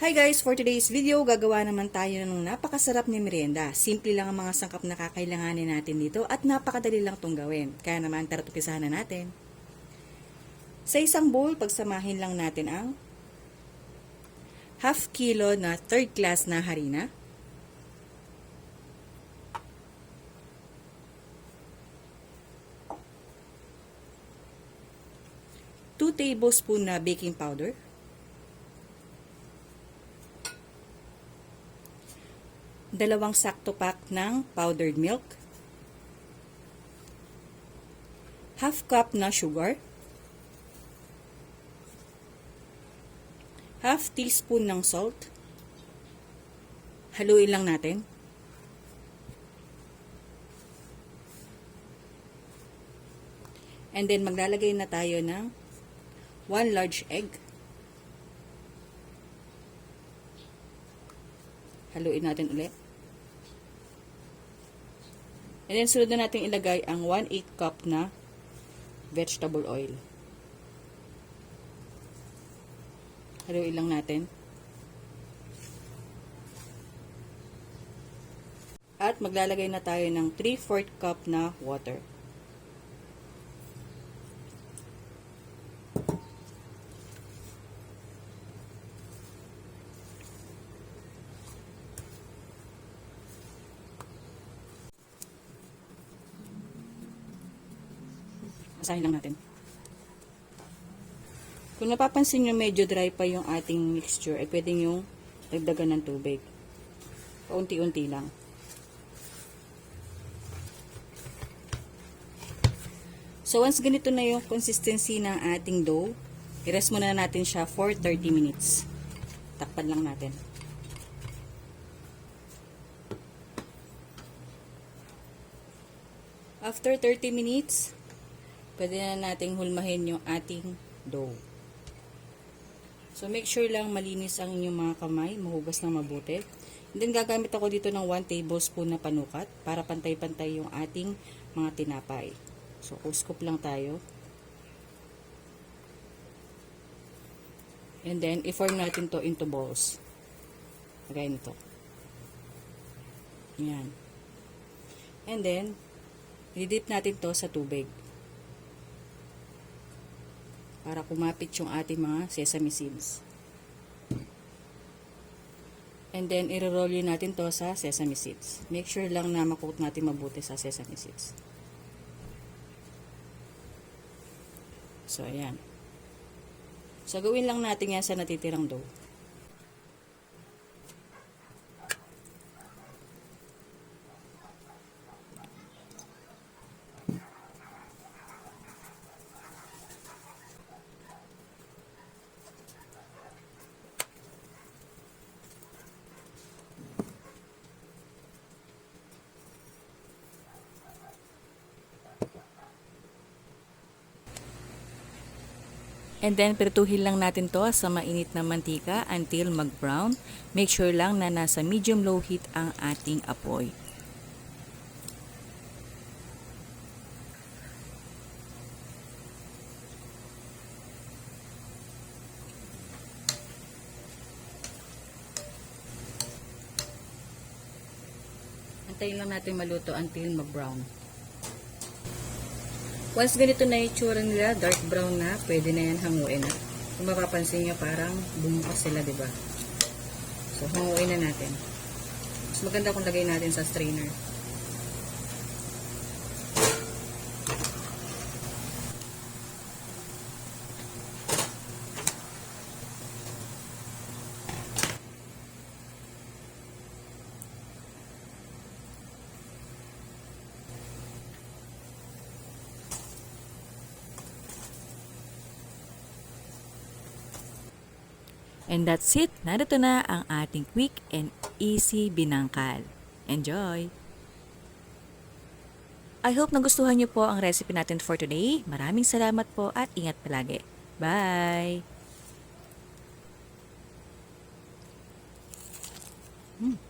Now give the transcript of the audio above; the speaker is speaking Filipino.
Hi guys! For today's video, gagawa naman tayo ng napakasarap na merienda. Simple lang ang mga sangkap na kakailanganin natin dito at napakadali lang itong gawin. Kaya naman, tara tupisahan na natin. Sa isang bowl, pagsamahin lang natin ang half kilo na third class na harina. Two tablespoon na baking powder. Dalawang sakto pack ng powdered milk, half cup na sugar, half teaspoon ng salt, haluin lang natin, and then maglalagay na tayo ng 1 large egg, haluin natin ulit. And then, sunod na natin ilagay ang 1-8 cup na vegetable oil. Haluin lang natin. At maglalagay na tayo ng 3-4 cup na water. Basahin lang natin. Kung napapansin nyo medyo dry pa yung ating mixture, ay pwede yung dagdagan ng tubig. Paunti-unti lang. So once ganito na yung consistency ng ating dough, i-rest muna natin siya for 30 minutes. Takpan lang natin. After 30 minutes, pwede na nating hulmahin yung ating dough. So, make sure lang malinis ang inyong mga kamay, mahugas ng mabuti. And then, gagamit ako dito ng 1 tablespoon na panukat para pantay-pantay yung ating mga tinapay. So, uskup lang tayo. And then, i-form natin to into balls. Kagaya nito. Yan. And then, i-dip natin to sa tubig para kumapit yung ating mga sesame seeds. And then, i-roll yun natin to sa sesame seeds. Make sure lang na makot natin mabuti sa sesame seeds. So, ayan. So, gawin lang natin yan sa natitirang dough. And then, prituhin lang natin to sa mainit na mantika until mag-brown. Make sure lang na nasa medium-low heat ang ating apoy. Antayin lang natin maluto until mag-brown. Once ganito na yung tsura nila, dark brown na, pwede na yan hanguin na. Kung mapapansin nyo, parang bumukas sila, ba? So, hanguin na natin. Mas maganda kung lagay natin sa strainer. And that's it. Narito na ang ating quick and easy binangkal. Enjoy! I hope nagustuhan niyo po ang recipe natin for today. Maraming salamat po at ingat palagi. Bye! Hmm.